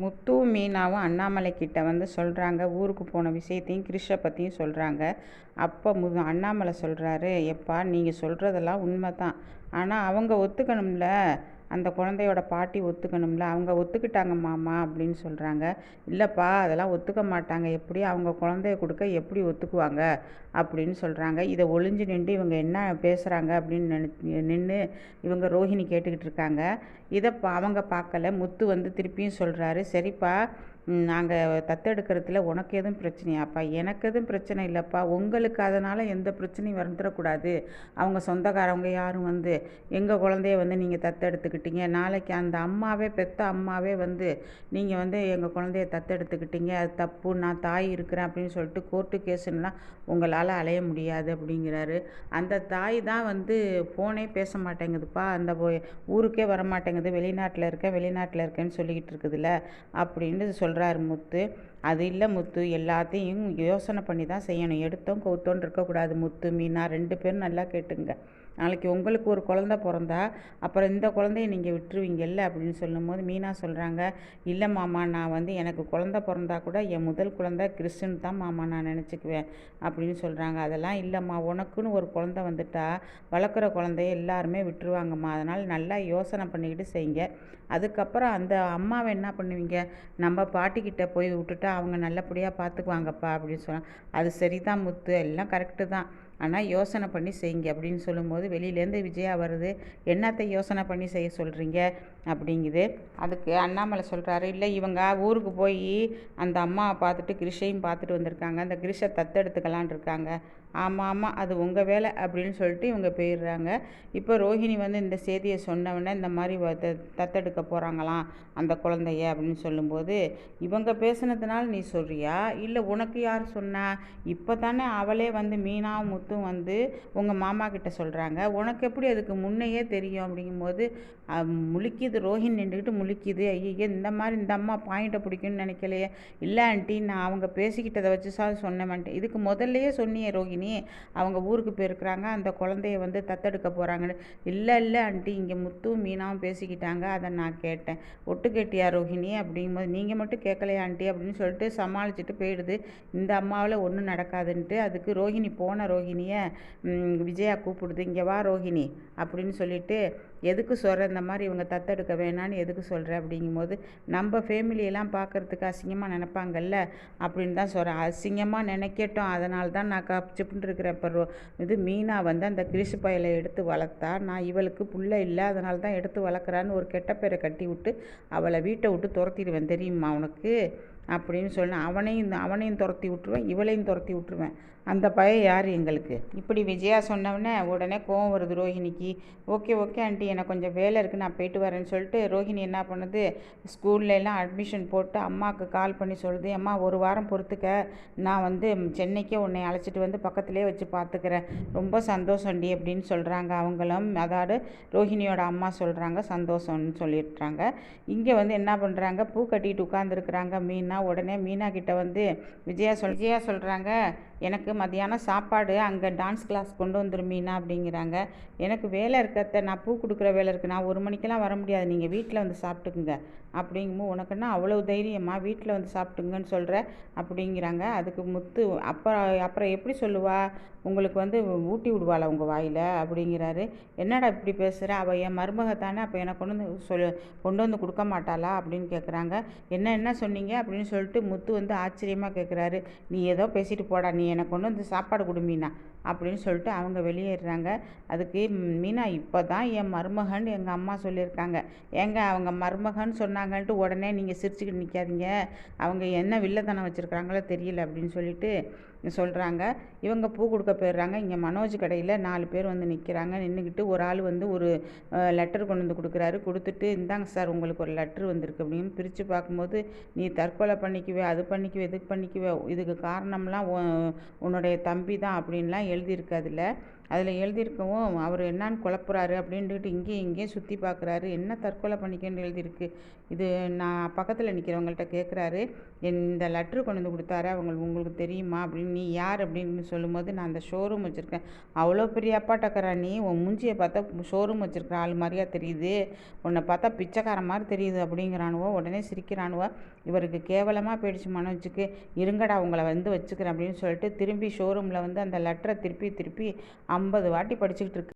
முத்துவும் மீனாவும் அண்ணாமலை கிட்ட வந்து சொல்கிறாங்க ஊருக்கு போன விஷயத்தையும் கிரிஷை பற்றியும் சொல்கிறாங்க அப்போ மு அண்ணாமலை சொல்கிறாரு எப்பா நீங்கள் சொல்கிறதெல்லாம் உண்மை தான் ஆனால் அவங்க ஒத்துக்கணும்ல. அந்த குழந்தையோட பாட்டி ஒத்துக்கணும்ல? அவங்க ஒத்துக்கிட்டாங்க மாமா அப்படின்னு சொல்கிறாங்க இல்லைப்பா அதெல்லாம் ஒத்துக்க மாட்டாங்க. எப்படி அவங்க குழந்தைய கொடுக்க எப்படி ஒத்துக்குவாங்க? அப்படின்னு சொல்கிறாங்க இதை ஒளிஞ்சு நின்று இவங்க என்ன பேசுகிறாங்க அப்படின்னு நினை நின்று இவங்க ரோஹிணி கேட்டுக்கிட்டு இருக்காங்க. இதை அவங்க பார்க்கல. முத்து வந்து திருப்பியும் சொல்கிறாரு சரிப்பா நாங்கள் தத்தெடுக்கிறதுல உனக்கு எதுவும் பிரச்சனையாப்பா? எனக்கு எதுவும் பிரச்சனை இல்லைப்பா. உங்களுக்கு அதனால் எந்த பிரச்சனையும் வந்துடக்கூடாது. அவங்க சொந்தக்காரவங்க யாரும் வந்து எங்கள் குழந்தைய வந்து நீங்கள் தத்தெடுத்துக்கிட்டீங்க. நாளைக்கு அந்த அம்மாவே பெத்த அம்மாவே வந்து நீங்கள் வந்து எங்கள் குழந்தைய தத்தெடுத்துக்கிட்டீங்க. அது தப்பு நான் தாய் இருக்கிறேன் அப்படின்னு சொல்லிட்டு கோர்ட்டு கேஸுன்னெலாம் உங்களால் அலைய முடியாது அப்படிங்கிறாரு. அந்த தாய் தான் வந்து ஃபோனே பேச மாட்டேங்குதுப்பா. அந்த ஊருக்கே வர மாட்டேங்குது வெளிநாட்டில் இருக்கேன் வெளிநாட்டில் இருக்கேன்னு சொல்லிக்கிட்டு இருக்குதுல்ல அப்படின்னு சொல் சொல்கிறாரு முத்து. அது இல்லை முத்து. எல்லாத்தையும் யோசனை பண்ணி தான் செய்யணும். எடுத்தோம் கவுத்தோன்னு இருக்கக்கூடாது முத்து மீனா ரெண்டு பேரும் நல்லா கேட்டுங்க. நாளைக்கு உங்களுக்கு ஒரு குழந்த பிறந்தா அப்புறம் இந்த குழந்தைய நீங்கள் விட்டுருவீங்கல்ல அப்படின்னு சொல்லும்போது மீனா சொல்கிறாங்க இல்லை மாமா நான் வந்து எனக்கு குழந்த பிறந்தா கூட என் முதல் குழந்த கிறிஸ்டின் தான் மாமா நான் நினச்சிக்குவேன் அப்படின்னு சொல்கிறாங்க அதெல்லாம் இல்லைம்மா. உனக்குன்னு ஒரு குழந்த வந்துட்டா வளர்க்குற குழந்தைய எல்லாருமே விட்டுருவாங்கம்மா. அதனால் நல்லா யோசனை பண்ணிக்கிட்டு செய்யுங்க. அதுக்கப்புறம் அந்த அம்மாவை என்ன பண்ணுவீங்க? நம்ம பாட்டிக்கிட்ட போய் விட்டுட்டா அவங்க நல்லபடியாக பார்த்துக்குவாங்கப்பா அப்படின்னு சொன்னால் அது சரிதான் முத்து. எல்லாம் கரெக்டு தான். ஆனால் யோசனை பண்ணி செய்யுங்க அப்படின்னு சொல்லும்போது வெளியிலேருந்து விஜயா வருது. என்னத்தை யோசனை பண்ணி செய்ய சொல்கிறீங்க அப்படிங்குது. அதுக்கு அண்ணாமலை சொல்கிறாரு இல்லை இவங்க ஊருக்கு போய் அந்த அம்மாவை பார்த்துட்டு கிரிஷையும் பார்த்துட்டு வந்திருக்காங்க. அந்த கிரிஷை தத்தெடுத்துக்கலான் இருக்காங்க. ஆமாம் ஆமாம் அது உங்கள் வேலை அப்படின்னு சொல்லிட்டு இவங்க போயிடுறாங்க. இப்போ ரோஹிணி வந்து இந்த செய்தியை சொன்னவொடனே இந்த மாதிரி தத்தெடுக்க போகிறாங்களாம் அந்த குழந்தைய அப்படின்னு சொல்லும்போது இவங்க பேசுனதுனால நீ சொல்கிறியா இல்லை உனக்கு யார் சொன்னா? இப்போ தானே அவளே வந்து மீனாவும் முத்தும் வந்து உங்கள் மாமா கிட்ட சொல்கிறாங்க உனக்கு எப்படி அதுக்கு முன்னையே தெரியும் அப்படிங்கும்போது முழிக்குது. ரோஹின் நின்றுக்கிட்டு முழிக்குது. ஐயோ இந்த மாதிரி இந்த அம்மா பாயிண்ட்டை பிடிக்கும்னு நினைக்கலையே. இல்லை ஆண்டி நான் அவங்க பேசிக்கிட்டதை வச்சு சார் சொன்னேன்ட்டு. இதுக்கு முதல்லையே சொன்னியே ரோஹிணி அவங்க ஊருக்கு போயிருக்கிறாங்க. அந்த குழந்தைய வந்து தத்தெடுக்க போகிறாங்கன்னு இல்லை இல்லை ஆண்டி இங்கே முத்தும் மீனாவும் பேசிக்கிட்டாங்க. அதை நான் கேட்டேன். ஒட்டு கேட்டியா ரோஹிணி அப்படிங்கும்போது நீங்கள் மட்டும் கேட்கலையா ஆண்டி அப்படின்னு சொல்லிட்டு சமாளிச்சுட்டு போயிடுது. இந்த அம்மாவில் ஒன்றும் நடக்காதுன்ட்டு அதுக்கு ரோஹிணி போன ரோஹிணியை விஜயா கூப்பிடுது இங்கே வா ரோஹிணி அப்படின்னு சொல்லிட்டு எதுக்கு சொல்கிற இந்த மாதிரி இவங்க தத்தெடுக்க வேணான்னு எதுக்கு சொல்கிற அப்படிங்கும்போது நம்ம ஃபேமிலியெல்லாம் பார்க்குறதுக்கு அசிங்கமாக நினப்பாங்கல்ல? அப்படின்னு தான் சொல்கிறேன் அசிங்கமாக நினைக்கட்டும். அதனால தான் நான் கப்சிப்புன்னு இருக்கிறேன். இப்போ இது மீனா வந்து அந்த கிரிசு பயலை எடுத்து வளர்த்தா நான் இவளுக்கு புள்ள இல்லை. அதனால தான் எடுத்து வளர்க்குறான்னு ஒரு கெட்ட பேரை கட்டி விட்டு அவளை வீட்டை விட்டு துரத்திடுவேன். தெரியுமா உனக்கு? அப்படின்னு சொன்னேன் அவனையும் அவனையும் துரத்தி விட்ருவேன் இவளையும் துரத்தி விட்ருவேன் அந்த பையன் யார் எங்களுக்கு? இப்படி விஜயா சொன்னவொடனே உடனே கோவம் வருது ரோஹிணிக்கு. Okay okay aunty. எனக்கு கொஞ்சம் வேலை இருக்குது நான் போயிட்டு வரேன்னு சொல்லிட்டு ரோஹிணி என்ன பண்ணுது? ஸ்கூல்லலாம் அட்மிஷன் போட்டு அம்மாவுக்கு கால் பண்ணி சொல்லுது அம்மா ஒரு வாரம் பொறுத்துக்க. நான் வந்து சென்னைக்கே உன்னை அழைச்சிட்டு வந்து பக்கத்துலேயே வச்சு பார்த்துக்கிறேன் ரொம்ப சந்தோஷம்டி அப்படின்னு சொல்கிறாங்க அவங்களும். அதாவது ரோஹிணியோட அம்மா சொல்கிறாங்க சந்தோஷம்னு சொல்லிடுறாங்க. இங்கே வந்து என்ன பண்ணுறாங்க பூ கட்டிட்டு உட்காந்துருக்குறாங்க மீனா உடனே மீனா கிட்ட வந்து விஜயா சொல் விஜயா சொல்கிறாங்க எனக்கு மதியானம் சாப்பாடு அங்கே டான்ஸ் கிளாஸ் கொண்டு வந்துடும் மீனா அப்படிங்கிறாங்க. எனக்கு வேலை இருக்கிறத நான் பூ கொடுக்குற வேலை இருக்குது நான் ஒரு மணிக்கெல்லாம் வர முடியாது. நீங்கள் வீட்டில் வந்து சாப்பிட்டுக்குங்க. அப்படிங்கும்போது உனக்குன்னா அவ்வளோ தைரியமாக வீட்டில் வந்து சாப்பிட்டுங்கன்னு சொல்கிற அப்படிங்கிறாங்க. அதுக்கு முத்து அப்புறம் அப்புறம் எப்படி சொல்லுவா? உங்களுக்கு வந்து ஊட்டி விடுவாளா உங்கள் வாயில்? அப்படிங்கிறாரு. என்னடா இப்படி பேசுகிற அவள் என் மருமக தானே அப்போ எனக்கு கொண்டு வந்து சொல் கொண்டு வந்து கொடுக்க மாட்டாளா? அப்படின்னு கேட்குறாங்க என்ன என்ன சொன்னீங்க? அப்படின்னு சொல்லிட்டு முத்து வந்து ஆச்சரியமாக கேட்குறாரு நீ ஏதோ பேசிட்டு போடா நீ எனக்கு கொண்டு வந்து சாப்பாடு கொடு அப்படின்னு சொல்லிட்டு அவங்க வெளியேறுறாங்க. அதுக்கு மீனா இப்போ தான் என் மருமகன் எங்கள் அம்மா சொல்லியிருக்காங்க. ஏங்க அவங்க மருமகன் சொன்னாங்கன்ட்டு உடனே நீங்கள் சிரிச்சுக்கிட்டு நிற்காதீங்க அவங்க என்ன வில்லத்தனம் வச்சுருக்காங்களோ தெரியல அப்படின்னு சொல்லிட்டு சொல்கிறாங்க இவங்க பூ கொடுக்க போயிடுறாங்க. இங்கே மனோஜ் கடையில் நாலு பேர் வந்து நிற்கிறாங்க நின்றுக்கிட்டு ஒரு ஆள் வந்து ஒரு லெட்டர் கொண்டு வந்து கொடுக்குறாரு. கொடுத்துட்டு இந்தாங்க சார் உங்களுக்கு ஒரு லெட்ரு வந்திருக்கு. அப்படின்னு பிரித்து பார்க்கும்போது நீ தற்கொலை பண்ணிக்குவே அது பண்ணிக்குவே இதுக்கு பண்ணிக்குவே இதுக்கு காரணம்லாம் உன்னுடைய தம்பி தான் அப்படின்லாம் எழுதியிருக்கு அதில் அதில் எழுதியிருக்கவும் அவர் என்னான்னு குழப்புறாரு அப்படின்ட்டு இங்கேயும் இங்கேயும் சுற்றி பார்க்குறாரு என்ன தற்கொலை பண்ணிக்கன்னு எழுதியிருக்கு. இது நான் பக்கத்தில் நிற்கிறவங்கள்ட்ட கேட்குறாரு இந்த லெட்ரு கொண்டு வந்து கொடுத்தாரு. அவங்க உங்களுக்கு தெரியுமா? அப்படின்னு நீ யார்? அப்படின்னு சொல்லும்போது நான் அந்த ஷோரூம் வச்சுருக்கேன். அவ்வளோ பெரிய அப்பாட்டக்கரா நீ? உன் மூஞ்சியை பார்த்தா ஷோரூம் வச்சுருக்கிற ஆள் மாதிரியா தெரியுது. உன்னை பார்த்தா பிச்சைக்காரன் மாதிரி தெரியுது அப்படிங்கிறானுவோ உடனே சிரிக்கிறானுவோ இவருக்கு கேவலமாக போயிடுச்சு மனோஜுக்கு. இருங்கடா உங்களை வந்து வச்சுக்கிறேன் அப்படின்னு சொல்லிட்டு திரும்பி ஷோரூமில் வந்து அந்த லெட்டரை திருப்பி திருப்பி ஐம்பது வாட்டி படிச்சுக்கிட்டு இருக்கு.